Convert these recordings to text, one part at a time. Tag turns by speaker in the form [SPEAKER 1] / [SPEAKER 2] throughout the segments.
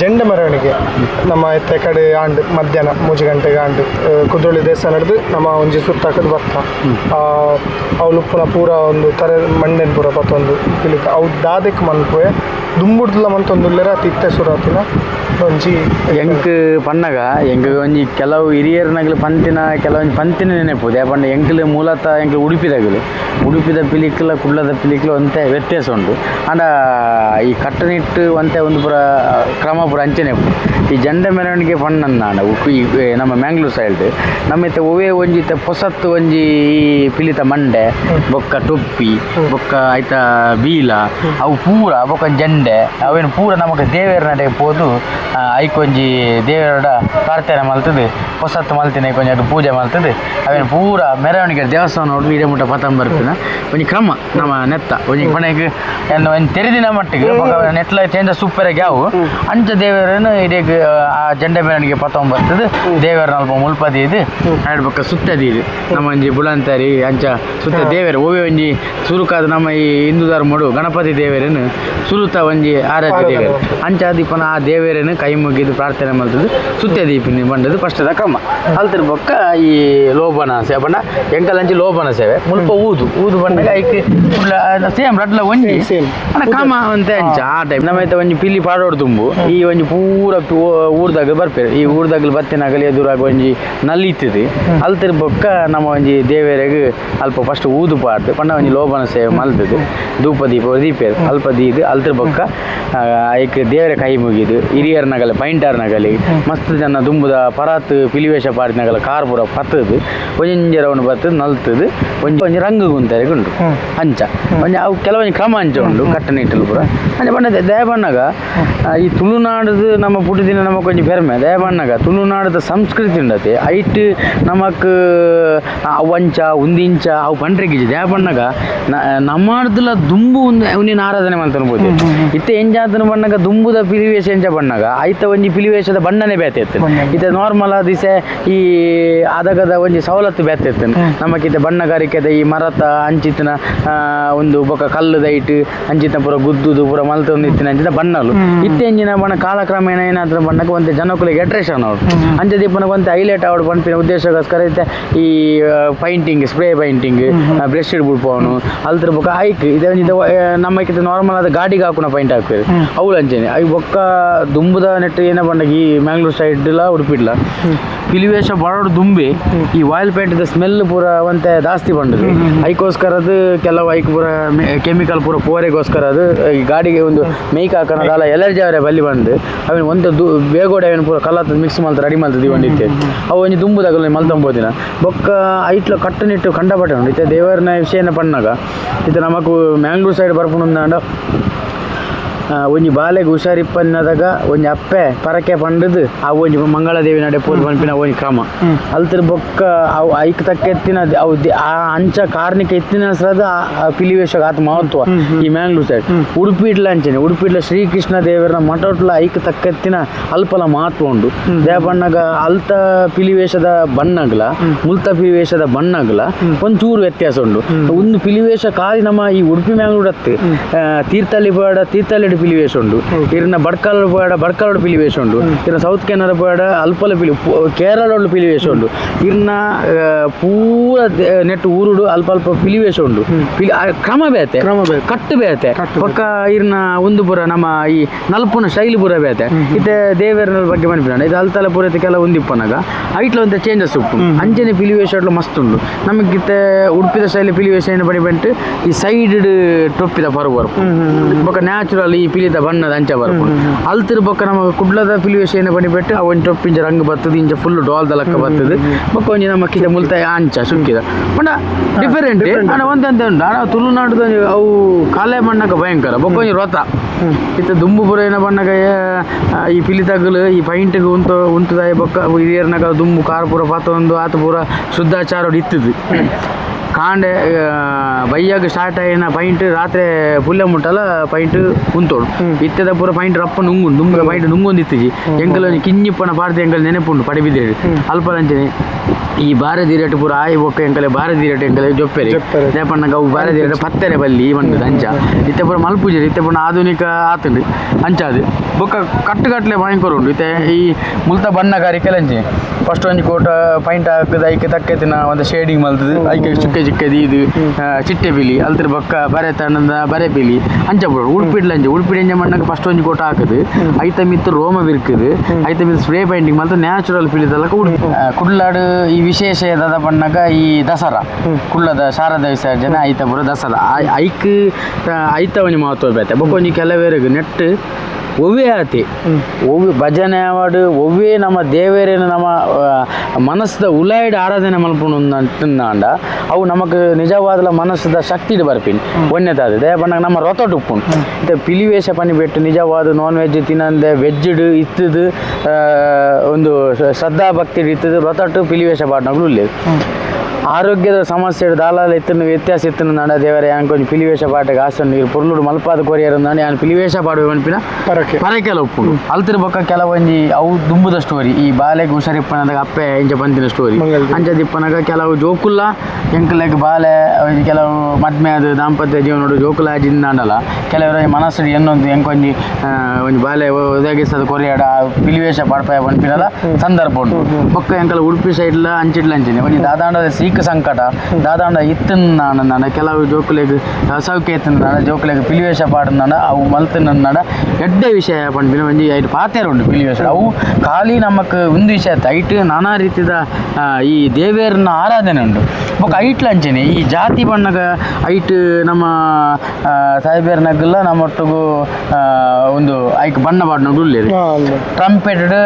[SPEAKER 1] ಜೆಂಡ ಮೆರವಣಿಗೆ. ನಮ್ಮ ಎತ್ತೆ ಕಡೆ ಆಂಡ್ ಮಧ್ಯಾಹ್ನ ಮೂಜು ಗಂಟೆಗೆ ಆಂಡ್ ಕುದ್ರೋಳಿ ದೇವಸ್ಥಾನ ನಡೆದು ನಮ್ಮ ಒಂಜಿ ಸುತ್ತಾಕದು ಬರ್ತ. ಅವಳು ಪುನಃ ಪೂರ ಒಂದು ತರ ಮಂಡೆನ್ ಪೂರ ಪತ್ತೊಂದು ಇಲ್ಲಿಕ ಅವು ದಾದಕ್ಕೆ ಮನ್ಪುವೆ ದುಂಬುಡ್ಲ ಮಂತೊಂದುಲ್ಲೆರ ತಿತ್ತೆ ಸುರಾತಿನ, ಒಂಜಿ
[SPEAKER 2] ಎಂಕ್ ಪನ್ನಗ ಎಂಕ್ ಒಂಜಿ ಕೆಲವು ಹಿರಿಯರ್ನಗ್ಲು ಪಂತಿನ ಕೆಲವೊಂದು ಪಂತಿನ ನೆನಪು ಯಾಕಂದ್ರೆ ಎಂಕ್ಲು ಮೂಲತಃ ಎಂಕ್ಲು ಉಡುಪಿದಾಗಲು, ಉಡುಪಿದ ಪಿಲಿಕ್ಲ ಕುಡ್ಲದ ಪಿಲಿಕ್ಲ ಒಂತೆ ವ್ಯತ್ಯಾಸ ಉಂಟು. ಆಂಡ ಈ ಕಟ್ಟನಿಟ್ಟು ಒಂತೆ ಒಂದು ಪುರ ಕ್ರಮ ಪುರ ಅಂಚನೆ. ಈ ಜಂಡ ಮೆರವಣಿಗೆ ಪಣ್ಣನ್ನ ಉಪ್ಪು ಈ ನಮ್ಮ ಮ್ಯಾಂಗ್ಳೂರ್ ಸೈಡ್ ಒವೇ ಒಂಜಿ ಇತ್ತ ಪೊಸತ್ತು ಒಂಜಿ ಪಿಲಿತ ಮಂಡೆ, ಬೊಕ್ಕ ಟೊಪ್ಪಿ, ಬೊಕ್ಕ ಆಯ್ತ ಬೀಲ, ಅವು ಪೂರ, ಬೊಕ್ಕ ಜಂಡೆ, ಅವೇನು ಪೂರ ನಮಗೆ ದೇವೇರ ನಡೆ ಪೋದು ಐಕೊಂಜಿ ದೇವರ ಪ್ರಾರ್ಥನೆ ಮಲ್ತದೆ ಹೊಸತ್ತು ಮಲ್ತಿನ ಕೊಂಚ ಪೂಜೆ ಮಲ್ತದೆ. ಅವೇನು ಪೂರ ಮೆರವಣಿಗೆ ದೇವಸ್ಥಾನ ನೋಡಿ ಇಡೀ ಮುಟ್ಟ ಪತಂ ಬರ್ತದೆ. ಒಂಜಿ ಕ್ರಮ, ನಮ್ಮ ನೆತ್ತ, ಒಂಜಿ ಏನು ಒಂದು ತೆರೆದಿನ ಮಟ್ಟಿಗೆ ನೆಟ್ಲ ಚೇಂಜ ಸೂಪರ್ ಆಗಿ ಅವು ಅಂಚ ದೇವರನ್ನು ಇಡೀ ಆ ಜಂಡ ಮೆರವಣಿಗೆ ಪತಂ ಬರ್ತದೆ. ದೇವರ ಅಲ್ಪ ಮುಲ್ಪದಿ ಇದು. ಎರಡು ಪಕ್ಕ ಸುತ್ತದಿ ಇದು. ನಮ್ಮ ಒಂಜಿ ಬುಳಂತರಿ ಅಂಚ ಸುತ್ತ ದೇವರ ಓವೆ ಒಂಜಿ ಸುರುಕಾದ ನಮ್ಮ ಈ ಹಿಂದೂ ಧರ್ಮಡು ಗಣಪತಿ ದೇವರನ್ನು ಸುರುತ ಒಂಜಿ ಆರಾಧ್ಯ ದೇವರು. ಅಂಚ ದೀಪನ ಆ ದೇವರನ್ನು ಕೈ ಮುಗಿದು ಪ್ರಾರ್ಥನೆ ಮಾಡ್ತದ್ದು ಸುತ್ತ ದೀಪಿನ ಬಂದದ್ದು ಫಸ್ಟದ ಕ್ರಮ. ಅಲ್ತಿರ್ ಪಕ್ಕ ಈ ಲೋಬನ ಸೇವೆ ಬಣ್ಣ ಎಂಕಲಂಚಿ ಲೋಬನ ಸೇವೆ. ಮುಲ್ಪ ಊದು ಊದು ಬಂದಾಗ ಐಕ್ ಸೇಮ್ ರಡ್ಲ ಒಂಜಿ. ಸೇಮ್ ಕಮ ಅಂತ ಅಂಚ ಆ ಟೈಮ್ ನಮ್ಮ ಒಂಜಿ ಪಿಲಿ ಪಾಡೋಡು ತುಂಬು ಈ ಒಂಜಿ ಪೂರ ಊರ್ದಾಗ ಬರ್ಪೇರು. ಈ ಊರ್ದಾಗಲು ಬತ್ತಿನಾಗಲಿ ಎದುರಾಗ ಒಂಜಿ ನಲ್ಲಿತ್ತದೆ. ಅಲ್ತಿರ್ ಬೊಕ್ಕ ನಮ್ಮ ಒಂಜಿ ದೇವೇರೆಗ್ ಅಲ್ಪ ಫಸ್ಟ್ ಊದು ಪಾಡ್ದು ಪಂಡ ಒಂಜಿ ಲೋಬನ ಸೇವೆ ಮಲ್ತದು. ಧೂಪ ದೀಪ ದೀಪೇರು. ಅಲ್ಪ ದೀದು ಅಲ್ತಿರ್ ಬೊಕ್ಕ ಐಕ್ ದೇವರ ಕೈ ಮುಗಿದು ಹಿರಿಯರ್ನಗಲಿ ಪೈಂಟರ್ನಗಲಿ ಮಸ್ತ್ ಜನ ದುಂಬುದ ಪರಾತ್ ಪಿಲಿವೇಶ ಪಾಡಿನಗಲ ಕಾರ್ ಪೂರ ಪತ್ತದು ಒಂಜಿ ಒಂದು ಬತ್ತದು ನಲ್ತದು. ಒಂಜಿ ಒಂಜಿ ರಂಗು ಗುಂತಾರೆ ಉಂಟು. ಅಂಚ. ಒಂಜಿ ಅವು ಕೆಲವೊಂದು ಕ್ರಮ ಅಂಚ ಉಂಡು ಕಟ್ಟನಿಟ್ಟಲು ಪೂರ. ಅಂಚ ಬಣ್ಣ ದಯ ಬಣ್ಣಗ ಆ, ಈ ತುಳುನಾಡದು ನಮ್ಮ ಪುಟದಿನ ನಮ್ಮ ಕೊಂಚ ಬೆರಮೆ. ದಯ ಬಣ್ಣಗ ತುಳುನಾಡದ ಸಂಸ್ಕೃತಿ ಉಂಡತಿ. ಐಟ್ ನಮಕ್ ಅವಂಚ ಉಂದಿಂಚ ಅವು ಪಂಡ್ರೆಗಿಜಿ ದಯ ಬಣ್ಣಗ ನಮ್ಮಡ್ದಲ ದುಂಬು ಅವನಿನ ಆರಾಧನೆ ಮಾಡ್ತಾನೆ ಇತ್ತೆ ಎಂಜಾತನ ಬಣ್ಣಗ? ದುಂಬುದ ಪಿಲಿವೇಶ ಎಂಚ ಬಣ್ಣಗ? ಐತ ಒಂಜಿ ಪಿಲಿವೇಶದ ಬಣ್ಣನೆ ಬೇತೆ ಇತ್ತು ಇತ್ತೆ ನಾರ್ಮಲ್ ದಿಸೆ ಈ ಅದಗದ ಒಂಜಿ ಸವಲತ್ತು ಬೇತೆ ಇತ್ತು ನಮಕಿತ್ತೆ ಬಣ್ಣಗಾರಿಕೆದ ಈ ಮರತ ಅಂಚಿತ್ತಿನ ಒಂದು ಬೊಕ ಕಲ್ಲುದ ಐಟ್ ಅಂಚಿತ ಪೂರ ಗುದ್ದುದು ಪೂರ ಮಲ್ತೊಂದು ಇತ್ತಿನ ಅಂಚಿನ ಬಣ್ಣಲು ಇತ್ತೆ ಎಂಜಿನ ಬಣ್ಣ ಕಾಲಕ್ರಮೇಣ ಏನಾದ್ರೂ ಬಣ್ಣಕ್ಕೆ ಒಂದು ಜನಕುಲಿಗೆ ಅಟ್ರಾಕ್ಷನ್ ಅವರು. ಅಂಚೆ ದೀಪನಕ್ಕೆ ಒಂದು ಹೈಲೈಟ್ ಅವ್ರು ಪಂಪಿನ ಉದ್ದೇಶಕ್ಕೋಸ್ಕರ ಇತ್ತೆ ಈ ಪೈಂಟಿಂಗ್ ಸ್ಪ್ರೇ ಪೈಂಟಿಂಗ್ ಬ್ರಷ್ ಬಿಡ್ಪವನು ಅಲ್ದ್ರ ಬೊಕ ಐಕ್ ಇದೆ ಇದು ನಮ್ಮಕ್ಕಿಂತ ನಾರ್ಮಲ್ ಆದ ಗಾಡಿಗೆ ಹಾಕೋಣ ಪೈಂಟ್ ಹಾಕ್ಬೇಕು ಅವಳು ಅಂಚನೆ ಅವು ಬೊಕ್ಕ ದುಂಬುದ ನೆಟ್ಟು ಏನ ಬಂದಾಗ ಈ ಮ್ಯಾಂಗ್ಳೂರ್ ಸೈಡ್ ಇಲ್ಲ ಉಡುಪಿಡ್ಲ. ಪಿಲಿವೇಶ ಬರೋಡು ದುಂಬಿ ಈ ಆಯಿಲ್ ಪೇಂಟ್ದ ಸ್ಮೆಲ್ ಪೂರ ಒಂತೆ ಜಾಸ್ತಿ ಬಂಡದು ಐಕೋಸ್ಕರ ಅದು ಕೆಲವು ಐಕ್ ಪೂರ ಕೆಮಿಕಲ್ ಪೂರ ಪೋರೆಗೋಸ್ಕರ ಅದು ಈ ಗಾಡಿಗೆ ಒಂದು ಮೇಕ್ ಹಾಕೋಣ ಎಲರ್ಜಿ ಅವರೇ ಬಲ್ಲಿ ಬಂದು ಅವನು ಒಂದು ದು ಬೇಗೋಡೆ ಅವನು ಪೂರ ಕಲತ್ ಮಿಕ್ಸ್ ಮಾಡ್ತಾರೆ ರೆಡಿ ಮಾಡ್ತದೆ ಇವಂಡಿತ್ತೆ ಅವು ಒಂಜಿ ದುಂಬುದಾಗಲ್ಲ ಮಲ್ತಂಬೋದಿನ ಬೊಕ್ಕ ಐಟ್ಲ ಕಟ್ಟುನಿಟ್ಟು ಕಂಡಪಟ್ಟೆ ಇತ್ತೆ ದೇವರನ ವಿಷಯನ ಪಣ್ಣಾಗ. ಇತ್ತೆ ನಮಕು ಮ್ಯಾಂಗ್ಳೂರ್ ಸೈಡ್ ಬರ್ಪುಂಡ ಆ, ಒಂಜಿ ಬಾಲೆಗ್ ಹುಷಾರಿಪ್ಪನ್ನದಾಗ ಒಂಜಿ ಅಪ್ಪೆ ಪರಕೆ ಪಂಡದು ಆ ಒಂಜಿ ಮಂಗಳದೇವಿ ನಡೆ ಪೋಲ್ ಪನ್ಪಿನ ಒಂಜಿ ಕ್ರಮ. ಅಲ್ತಿರ್ ಬೊಕ್ಕ ಅವು ಐಕ್ ತಕ್ಕ ಎತ್ತಿನ ಅವು ಆ ಅಂಚ ಕಾರ್ನಿಕ ಎತ್ತಿನ ಹೆಸರದ ಆ ಪಿಲಿವೇಶಗ ಆತ ಮಹತ್ವ ಈ ಮ್ಯಾಂಗ್ಳೂರ್ ಸೈಡ್ ಉಡುಪಿಡ್ಲ ಅಂಚನೆ ಉಡುಪಿ ಇಡ್ಲ ಶ್ರೀಕೃಷ್ಣ ದೇವರ ಮಠಟ್ಲ ಐಕ್ ತಕ್ಕೆತ್ತಿನ ಅಲ್ಪಲ ಮಹತ್ವ ಉಂಡು. ದೇವಣ್ಣಗ ಅಲ್ತ ಪಿಲಿವೇಶದ ಬಣ್ಣಗ್ಲ ಮುಲ್ತ ಪಿಲಿವೇಶದ ಬಣ್ಣಗ್ಲ ಒಂಚೂರು ವ್ಯತ್ಯಾಸ ಉಂಡು. ಒಂದು ಪಿಲಿವೇಶ ಕಾಲಿ ನಮ್ಮ ಈ ಉಡುಪಿ ಮ್ಯಾಂಗ್ಳೂರ್ ಅತ್ತೆ ತೀರ್ಥಹಳ್ಳಿ ಬೇಡ ತೀರ್ಥಹಳ್ಳಿ ಪಿಲಿವೇಶ ಉಂಡು ಇರ್ನ ಬಡ್ಕಲ್ ಬೇಡ ಬಡ್ಕಲ್ ಪಿಲಿವೇಶ ಉಂಡು ಇರ್ನ ಸೌತ್ ಕೆನರ ಬೇಡ ಅಲ್ಪಲ ಪಿಲಿ ಕೇರಳ ಪಿಲಿವೇಶ ಉಂಡು ಇರ್ನ ಪೂರ ನೆಟ್ ನೆಟ್ಟು ಊರುಡು ಅಲ್ಪ ಅಲ್ಪ ಪಿಲಿವೇಶ ಉಂಡು ಪಿಲಿ ಕ್ರಮ ಬೇತೆ. ಕಟ್ಟು ಬೇತೆ. ಪಕ್ಕ ಇರ್ನ ಒಂದು ಪುರ ನಮ್ಮ ಈ ನಲ್ಪುನ ಶೈಲಿ ಪುರ ಬೇತೆ. ಇತ್ತೆ ದೇವರ ಬಗ್ಗೆ ಮನ್ಪಿನ ಇದು ಅಲ್ತಲ ಪುರ ಇತ್ತೆ ಕೆಲ ಒಂದಿಪ್ಪನಾಗ. ಐಟ್ಲ ಒಂದು ಚೇಂಜಸ್ ಉಪ್ಪು. ಅಂಚನೆ ಪಿಲಿವೇಶ ಮಸ್ತ್ ಉಂಡು ನಮಗೆ ಉಡುಪಿದ ಶೈಲಿ ಪಿಲಿವೇಶ ಏನು ಈ ಸೈಡ್ ಟೊಪ್ಪಿದ ಪರ್ವರ್ ಪಕ್ಕ ನ್ಯಾಚುರಲ್ ಈ ಪಿಲಿದ ಬಣ್ಣದ ಅಂಚ ಬರ್ಬೋದು. ಅಲ್ತಿರ್ ಬೊಕ್ಕ ನಮಗ ಕುಡ್ಲದ ಪಿಲಿವೇಶ ಏನ ಬಣ್ಣ ಬಿಟ್ಟು ಅವನ್ ಒಂಜಿ ಟೊಪ್ಪಿಂಚ ರಂಗ್ ಬರ್ತದೆ ಇಂಚ ಫುಲ್ ಡಾಲ್ದ ಲಕ್ಕ ಬರ್ತದೆ. ಬೊಕ್ಕ ಒಂಜಿ ನಮ್ಮ ಕಿದ ಮುಲ್ತಾಯ ಅಂಚ ಸುಕ್ಕಿದ. ಬಣ್ಣ ಡಿಫರೆಂಟ್ ಅಣ್ಣ ಒಂದಂತ ಉಂಟು. ಅಣ್ಣ ತುಳುನಾಡುದ ಅವು ಕಾಲೆ ಬಣ್ಣಕ್ಕ ಭಯಂಕರ. ಬೊಕ್ಕ ಒಂಜಿ ರೊತ. ಇತ್ತ ದುಂಬುಪುರ ಏನ ಬಣ್ಣಗ ಈ ಈ ಪಿಲಿತಗಲು ಈ ಪೈಂಟ್ಗೆ ಉಂಟು ಉಂಟುದಾಯ ಬೊಕ್ಕ. ಹಿರಿಯರ್ನಾಗ ದುಂಬು ಕಾರ್ ಪೂರ ಪಾತ ಒಂದು ಆತ ಪೂರ ಶುದ್ಧಾಚಾರ ಇತ್ತದು ಕಾಂಡೆ ಬೈಯಾಗ ಸ್ಟಾರ್ಟ್ ಆಯಿನ ಪೈಂಟ್ ರಾತ್ರಿ ಪುಲ್ಲೆ ಮುಟ್ಟಲ ಪೈಂಟ್ ಕುಂತೋಳು ಇತ್ತದ ಪೂರ ಪೈಂಟ್ ರಪ್ಪ ನುಂಗು ನುಂಗ ಪೈಂಟ್ ನುಂಗೊಂದು ಇತ್ತಿಜಿ ಎಂಕಲ್ ಕಿಂಜಿಪ್ಪನ ಪಾಡ್ದೆ ಎಂಕಲ್ ನೆನಪುಂಡು ಪಡಿಬಿದ್ದೇಳಿ ಅಲ್ಪಲಂಚನೆ. ಈ ಬಾರದಿರಟ್ಟು ಪೂರ ಆಯಿ ಬೊಕ್ಕ ಎಂಕಲೆ ಬಾರದಿರಟ್ಟು ಎಂಕಲೆ ಜೊಪ್ಪೆರೆ.
[SPEAKER 1] ದೇಪಣ್ಣ
[SPEAKER 2] ಅವು ಅವು ಬಾರದಿರಟ್ಟು ಪತ್ತೆರೆ ಬಲ್ಲಿ ಒಂದು ಅಂಚ ಇತ್ತೆ ಪೂರ ಮಲ್ಪೂಜೆ ಇತ್ತೆ ಪೂರ ಆಧುನಿಕ ಆತುಂಡು ಅಂಚಾದು ಬೊಕ್ಕ ಕಟ್ಟು ಕಟ್ಲೆ ಭಯಂಕರ ಉಂಡು ಇತ್ತೆ ಈ ಮುಲ್ತ ಬಣ್ಣಗಾರಿಕೆ ಕೆಲಂಚಿ ಫಸ್ಟ್ ಒಂಜಿ ಕೋಟ ಪೈಂಟ್ ಹಾಕದ ಐಕೆ ತಕ್ಕೆತಿನ ಒಂದು ಶೇಡಿಂಗ್ ಮಲ್ತದು ಐಕೆ ಚಿಕ್ಕ ಚಿಕ್ಕದು ಇದು ಚಿಟ್ಟೆ ಬಿಲಿ ಅಲ್ತರ ಬೊಕ್ಕ ಬರೆ ತಣ್ಣದ ಬರೆ ಪಿಲಿ ಅಂಚ ಬಿಡೋಡು ಉಳ್ಪಿಡ್ಲ ಅಂಜ ಉಳ್ಪಿಡಿ ಅಂಜ ಮಣ್ಣಕ್ಕೆ ಫಸ್ಟ್ ಒಂಜಿ ಕೋಟ ಹಾಕುದು. ಐತ ಮಿತ್ತು ರೋಮ ಬಿರ್ಕುದು. ಐತ ಮಿತ್ತು ಸ್ಪ್ರೇ ಪೈಂಟಿಂಗ್ ಮಾತ್ರ ನ್ಯಾಚುರಲ್ ಪಿಲಿದಲ್ಲ ಕುಡ್ ಆ, ಕುಡ್ಲಾಡು ಈ ವಿಶೇಷ ಏದಾದ ಬಣ್ಣಗ ಈ ದಸರಾ. ಕುಳ್ಳದ ಶಾರದ ವಿಸರ್ಜನೆ ಐತ ಬರೋ ದಸರಾ. ಐಕ್ ಐತ ಒಂಜಿ ಮಹತ್ವ ಬೇತೆ. ಬೊಕ್ಕ ಒಂಜಿ ಕೆಲವೇರಿಗೆ ನೆಟ್ ಒವ್ವೇ ಆತಿ ಒವ್ವೆ ಭಜನೆ ಆವಾಡು ಒವ್ವೇ ನಮ್ಮ ದೇವೇರೇನು ನಮ್ಮ ಮನಸ್ಸದ ಉಲಾಯ್ಡ್ ಆರಾಧನೆ ಮಲ್ಪುಂಡ ಅವು ನಮಕ್ ನಿಜವಾದ ಮನಸ್ಸದ ಶಕ್ತಿ ಬರ್ಪಿನ್. ಒಂದೇದಾದ ದಯ ಬಣ್ಣಗ ನಮ್ಮ ರೊತ ಉಪ್ಪುಂಡು ಮತ್ತೆ ಪಿಲಿವೇಷ ಪನಿ ಬಿಟ್ಟು ನಿಜವಾದ ನಾನ್ ವೆಜ್ ತಿನ್ನಂದೆ ವೆಜ್ಡ್ ಇತ್ತದು ಒಂದು ಶ್ರ- ಶ್ರದ್ಧಾ ಭಕ್ತಿ ಇತ್ತದು ರೊತಟ್ಟು ಪಿಲಿವೇಷ ಪಾಡ್ನಗಳು ಉಳ್ಳೇದು ಆರೋಗ್ಯದ ಸಮಸ್ಯೆ ದಾಲಾಲ ಇತ್ತು ವ್ಯತ್ಯಾಸ ಇತ್ತು ನಡ ದೇವರ ಯಾನ್ ಕೊಂಚ ಪಿಲಿವೇಷ ಪಾಟಗೆ ಆಸನ್ ನೀರು ಪೊರ್ಲುಡು ಮಲ್ಪಾದ ಕೊರಿಯರ್ ನಾನು ಯಾನ್ ಪಿಲಿವೇಷ ಪಾಡುವೆ ಮನ್ಪಿನ
[SPEAKER 1] ಪರಕೆ.
[SPEAKER 2] ಪರಕೆಲ ಉಪ್ಪುಡು ಅಲ್ತಿರ ಬೊಕ್ಕ ಕೆಲವೊಂಜಿ ಅವು ದುಂಬುದ ಸ್ಟೋರಿ ಈ ಬಾಲೆಗ್ ಹುಷಾರಿಪ್ಪನದಾಗ ಅಪ್ಪೆ ಇಂಚ ಬಂದಿನ ಸ್ಟೋರಿ. ಅಂಚದಿಪ್ಪನಾಗ ಕೆಲವು ಜೋಕುಲ್ಲ ಎಂಕಲೆಗ್ ಬಾಲೆ ಕೆಲವು ಮದ್ಮೆ ಅದು ದಾಂಪತ್ಯ ಜೀವನ ಜೋಕುಲ ಜಿಂದಾಂಡಲ್ಲ ಕೆಲವರು ಮನಸ್ಸು ಎನ್ನೊಂದು ಎಂಕೊಂಜಿ ಒಂದು ಬಾಲೆ ಒದಗಿಸದ ಕೊರಿಯಾಡ ಪಿಲಿವೇಶ ಪಾಡ್ಪಾಯ ಪನ್ಪಿನಲ ಸಂದರ್ಭ ಉಂಟು. ಬೊಕ್ಕ ಎಂಕಲ ಉಡುಪಿ ಸೈಡ್ಲ ಅಂಚಿಟ್ಲ ಅಂಚಿನ. ಒಂಜಿ ದಾದಾಂಡದ ಸೀಕ ಸಂಕಟ ದಾದಾಂಡ ಇತ್ತನ್ನ ನಡ ಕೆಲವು ಜೋಕುಲೆಗ್ ಸೌಖ್ಯ ಇತ್ತನ ನಡ ಜೋಕುಲೆಗ್ ಪಿಲಿವೇಶ ಪಾಡಿನ ಅವು ಮಲ್ತಿನ ನಡ ಎಡ್ಡೆ ವಿಷಯ ಪಂಡಿನ ಒಂಜಿ ಐಟ್ ಪಾತೇರು ಉಂಟು ಪಿಲಿವೇಶ ಅವು ಖಾಲಿ ನಮಕ್ ಒಂದು ವಿಷಯ ಐಟ್ ನಾನಾ ರೀತಿದ ಈ ದೇವೇರನ ಆರಾಧನೆ ಉಂಟು ಬೊಕ್ಕ ಐಟ್ಲ ಅಂಚನೆ ಈ ಜಾತಿ ಬಣ್ಣಗ ಐಟ್ ನಮ್ಮ ಸಾಹೇಬೇರ್ನಗಲ್ಲ ನಮ್ಮೊಟ್ಟಿಗೂ ಒಂದು ಐಕ್ ಬಣ್ಣ ಪಾಡ್ನಗಳು ಉಳ್ಳೇರಿ ಟ್ರಂಪೆಟೆಡ್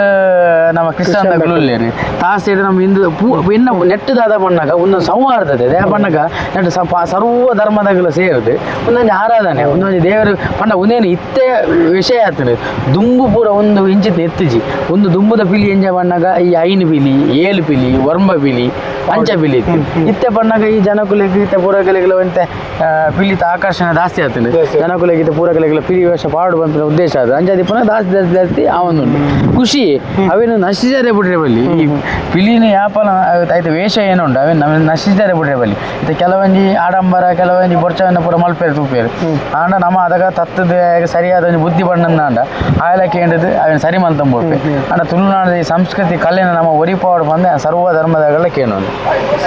[SPEAKER 2] ನಮ್ಮ ಕ್ರಿಶ್ಚಿಯನ್ ಉಳ್ಳೇರಿ ತಾಸೇಡ್ ನಮ್ಮ ಹಿಂದೂ ಪೂ ಇನ್ನ ನೆಟ್ಟದಾದ ಬಣ್ಣಗ ಒಂದು ಸಂವಾರ್ದತೆ ದೇ ಬಣ್ಣಗ ನೆಟ್ಟು ಸರ್ವ ಧರ್ಮದಗಳು ಸೇರಿದೆ. ಒಂದೊಂದು ಆರಾಧನೆ, ಒಂದೊಂದು ದೇವರು ಪಂಡ ಒಂದೇನು ಇತ್ತೆ ವಿಷಯ ಆಗ್ತದೆ. ದುಂಬು ಪೂರ ಒಂದು ಇಂಚಿತ್ ಎತ್ತಿಜಿ. ಒಂದು ದುಂಬುದ ಪಿಲಿ ಎಂಜ ಬಣ್ಣಗ ಈ ಐನು ಪಿಲಿ, ಏಳು ಪಿಲಿ, ವರ್ಮ ಪಿಲಿ ಪಂಚ ಪಿಲಿ ಇತ್ತು ಬಣ್ಣಗ ಈ ಜನಕುಲಿಗೆ ಇತ್ತೆ ಪೂರಕಲೆಗಳ ಅಂತ ಪಿಲಿತ ಆಕರ್ಷಣೆ ಜಾಸ್ತಿ ಆಗ್ತದೆ. ಜನಕುಲಿಗೆ ಪೂರಕಲೆಗ್ಲ ಪೂರಕಲೆಗಳ ಪಿಲಿ ವೇಷ ಪಾಡು ಬಂತ ಉದ್ದೇಶ ಅದು. ಅಂಜಾದಿ ಪುನಃ ಜಾಸ್ತಿ ಜಾಸ್ತಿ ಜಾಸ್ತಿ ಖುಷಿ ಅವೇನು ನಶಿಸಿದರೆ ಬಿಟ್ರೆ ಬಲ್ಲಿ? ಈ ಪಿಲಿನ ಯಾಪಲ ಆಯ್ತು ವೇಷ ಏನುಂಟು? ಅವೇನು ನಮ್ಮ ನಶಿಸಿದರೆ ಬಿಟ್ರೆ ಬಲ್ಲಿ? ಇದು ಕೆಲವೊಂಜಿ ಆಡಂಬರ ಕೆಲವೊಂಜಿ ಬೊರ್ಚವನ್ನ ಪೂರ ಮಲ್ಪೇರು ತುಪ್ಪೇರು ಆಂಡ ನಮ್ಮ ಅದಾಗ ತತ್ತದ ಸರಿಯಾದ ಒಂದು ಬುದ್ಧಿ ಬಣ್ಣ ಆಂಡ. ಆಯಲಕ್ಕೆ ಏಂಡದು ಅವೇನು ಸರಿ ಮಲ್ತಂಬೇ ಆಂಡ ತುಳುನಾಡದ ಈ ಸಂಸ್ಕೃತಿ ಕಲೆನ ನಮ್ಮ ಒರಿಪಾಡು ಬಂದ ಸರ್ವ ಧರ್ಮದಗಳ ಕೇನೊಂದು Thank you.